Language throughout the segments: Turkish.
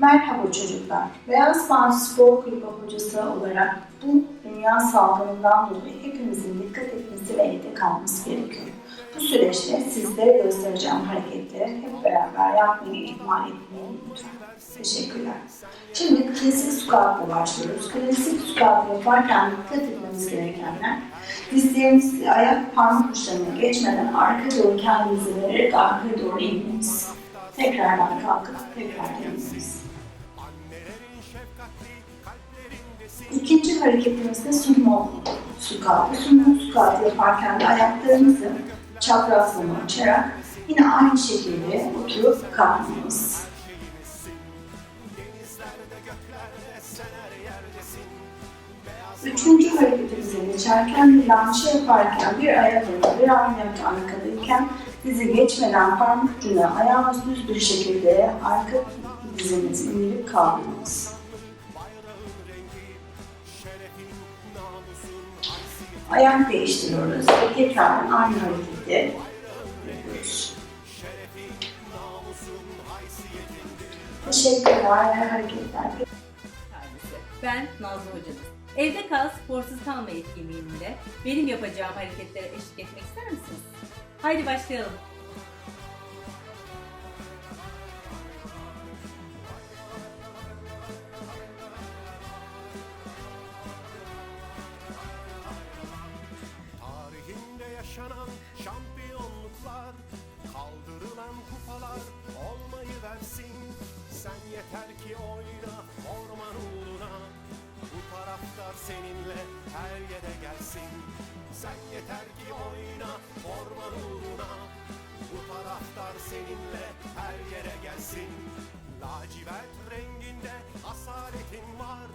Merhaba çocuklar. Beyaz Band Spor Kulübü hocası olarak bu dünya salgınından dolayı hepimizin dikkat etmesi ve evde kalması gerekiyor. Bu süreçte sizlere göstereceğim hareketleri hep beraber yapmayı ihmal etmeyin lütfen. Teşekkürler. Şimdi klasik squat'la başlıyoruz. Klasik squat yaparken dikkat etmemiz gerekenler dizlerimiz ayak parmak uçlarına geçmeden arka doğru kendimizi vererek arkaya doğru inmemiz. Tekrardan kalkıp tekrar inmemiz. İkinci hareketimizde sumo squat. Sumo squat yaparken de ayaklarımızı çaprazlama açarak yine aynı şekilde oturup kalkmamız. Üçüncü hareketimize geçerken lança yaparken bir ayak önde bir ayak arkadayken dizi geçmeden parmak ucuna ayağımız düz bir şekilde arka dizimizi indirip kaldırmamız. Ayak değiştiriyoruz ve tekrar aynı hareketi yapıyoruz. Teşekkürler ve hareketler. Ben Nazlı Hocanız. Evde kal, sporsuz kalma etkinliğinde benim yapacağım hareketlere eşlik etmek ister misiniz? Haydi başlayalım. Yaşanan şampiyonluklar. Kaldırılan kupalar olmayı versin. Sen yeter ki oyna orman uğruna. Bu taraftar seninle her yere gelsin. Sen yeter ki oyna orman uğruna. Bu taraftar seninle her yere gelsin. Lacivert renginde asaretin var.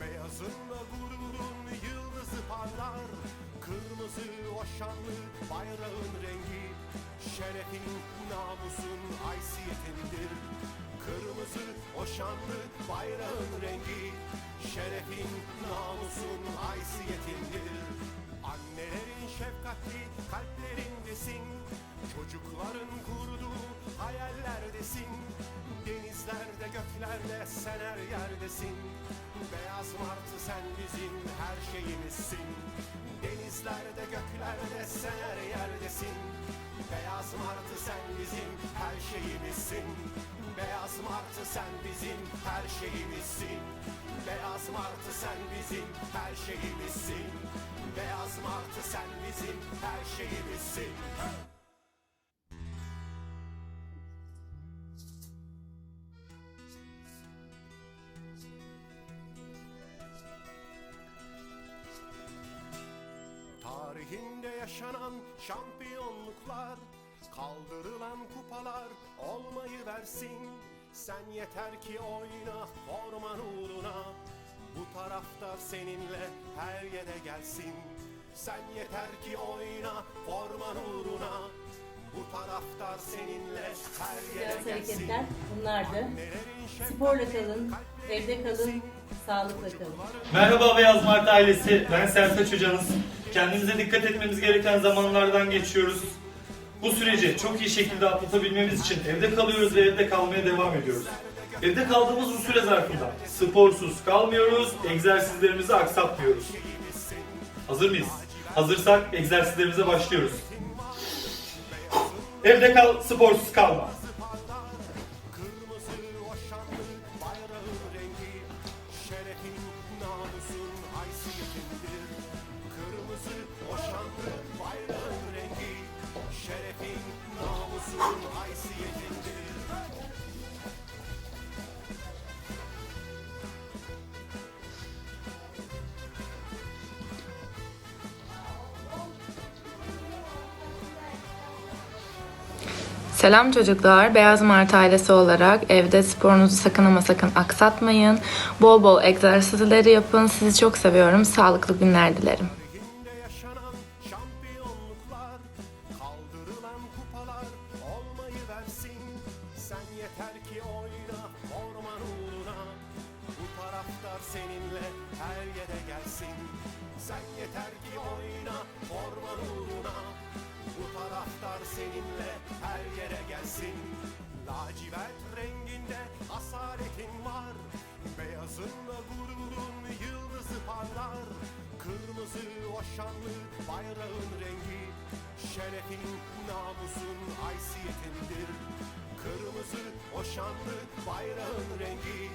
Beyazınla gururun yıldızı parlar Kırmızı o şanlı bayrağın rengi Şerefin, namusun, haysiyetindir Kırmızı o şanlı bayrağın rengi Şerefin, namusun, haysiyetindir Annelerin şefkatli kalplerindesin Çocukların kurduğu hayallerdesin Denizlerde göklerde sen her yerdesin. Beyaz martı sen bizim her şeyimizsin. Denizlerde göklerde sen her yerdesin. Beyaz martı sen bizim her şeyimizsin. Beyaz martı sen bizim her şeyimizsin. Beyaz martı sen bizim her şeyimizsin. Beyaz martı sen bizim her şeyimizsin. Tarihinde yaşanan şampiyonluklar. Kaldırılan kupalar olmayı versin. Sen yeter ki oyna orman uğruna. Bu taraftar seninle her yere gelsin. Sen yeter ki oyna orman uğruna. Bu taraftar seninle her yere Biraz gelsin. hareketler bunlardı. Sporla kalın, evde kalın, sağlıkla kalın. Merhaba Beyaz Mart ailesi, ben Sertaç hocanız. Kendimize dikkat etmemiz gereken zamanlardan geçiyoruz. Bu süreci çok iyi şekilde atlatabilmemiz için evde kalıyoruz ve evde kalmaya devam ediyoruz. Evde kaldığımız bu süre zarfında sporsuz kalmıyoruz, egzersizlerimizi aksatmıyoruz. Hazır mıyız? Hazırsak egzersizlerimize başlıyoruz. Evde kal, sporsuz kalma. Selam çocuklar. Beyaz Mart ailesi olarak evde sporunuzu sakın ama sakın aksatmayın. Bol bol egzersizleri yapın. Sizi çok seviyorum. Sağlıklı günler dilerim. Seninle her yere gelsin Sen yeter ki oyna orman uğruna bu taraftar seninle her yere gelsin. Lacivert renginde asaretin var. Beyazınla gururun yıldızı parlar. Kırmızı o bayrağın rengi. Şerefin, namusun, haysiyetindir. Kırmızı o bayrağın rengi.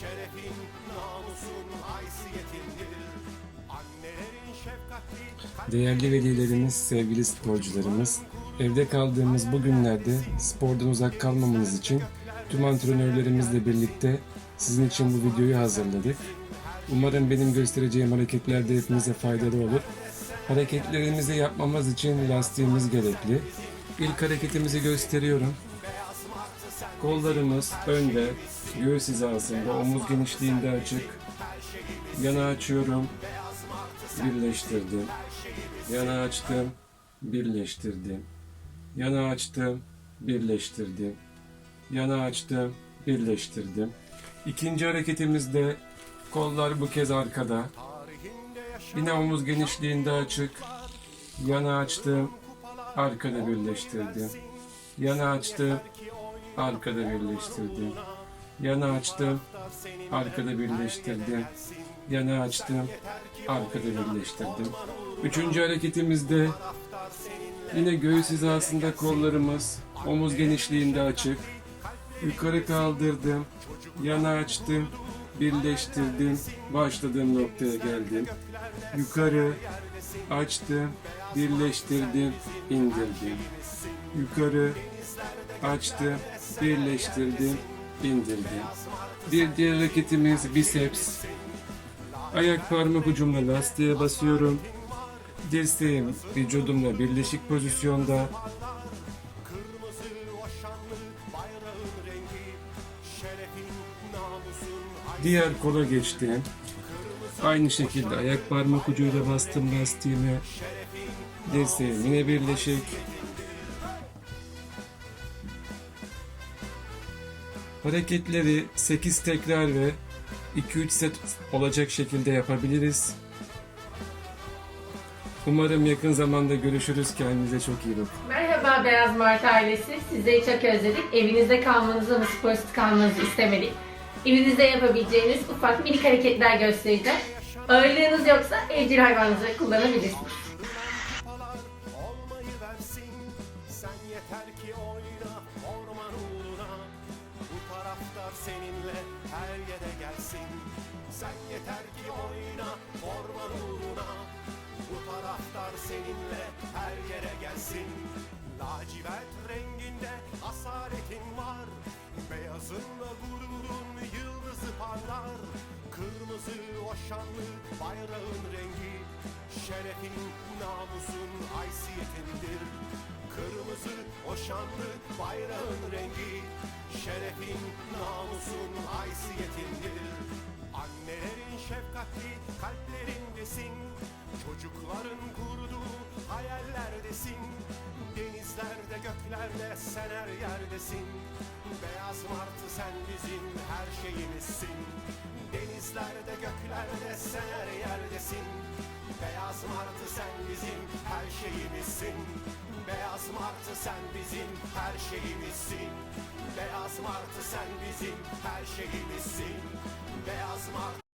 Şerefin, namusun, haysiyetindir. Anneleri Değerli velilerimiz, sevgili sporcularımız, evde kaldığımız bu günlerde spordan uzak kalmamanız için tüm antrenörlerimizle birlikte sizin için bu videoyu hazırladık. Umarım benim göstereceğim hareketler de hepinize faydalı olur. Hareketlerimizi yapmamız için lastiğimiz gerekli. İlk hareketimizi gösteriyorum. Kollarımız önde, göğüs hizasında, omuz genişliğinde açık. Yana açıyorum, birleştirdim. Yana açtım, birleştirdim. Yana açtım, birleştirdim. Yana açtım, birleştirdim. İkinci hareketimizde kollar bu kez arkada. Yine omuz genişliğinde açık. Yana açtım, arkada birleştirdim. Yana açtım, arkada birleştirdim. Yana açtım, arkada birleştirdim. Yana açtım, arkada birleştirdim. Üçüncü hareketimizde yine göğüs hizasında kollarımız omuz genişliğinde açık. Yukarı kaldırdım, yana açtım, birleştirdim, başladığım noktaya geldim. Yukarı açtım, birleştirdim, indirdim. Yukarı açtım, birleştirdim, indirdim. Bir diğer hareketimiz biceps. Ayak parmak ucumla lastiğe basıyorum. Dirseğim vücudumla birleşik pozisyonda. Diğer kola geçtim. Aynı şekilde ayak parmak ucuyla bastım lastiğime. Dirseğim yine birleşik. Hareketleri 8 tekrar ve 2-3 set olacak şekilde yapabiliriz. Umarım yakın zamanda görüşürüz. Kendinize çok iyi bakın. Merhaba Beyaz Mart ailesi. Sizleri çok özledik. Evinizde kalmanızı ama sportif kalmanızı istemedik. Evinizde yapabileceğiniz ufak minik hareketler göstereceğim. Ağırlığınız yoksa evcil hayvanınızı kullanabilirsiniz. Seninle her yere gelsin. Lacivert renginde asaretin var. Beyazınla gururun yıldızı parlar. Kırmızı o şanlı bayrağın rengi. Şerefin, namusun, haysiyetindir. Kırmızı o şanlı bayrağın rengi. Şerefin, namusun, haysiyetindir hayallerdesin Denizlerde göklerde sen her yerdesin. Beyaz martı sen bizim her şeyimizsin. Denizlerde göklerde sen her yerdesin. Beyaz martı sen bizim her şeyimizsin. Beyaz martı sen bizim her şeyimizsin. Beyaz martı sen bizim her şeyimizsin. Beyaz martı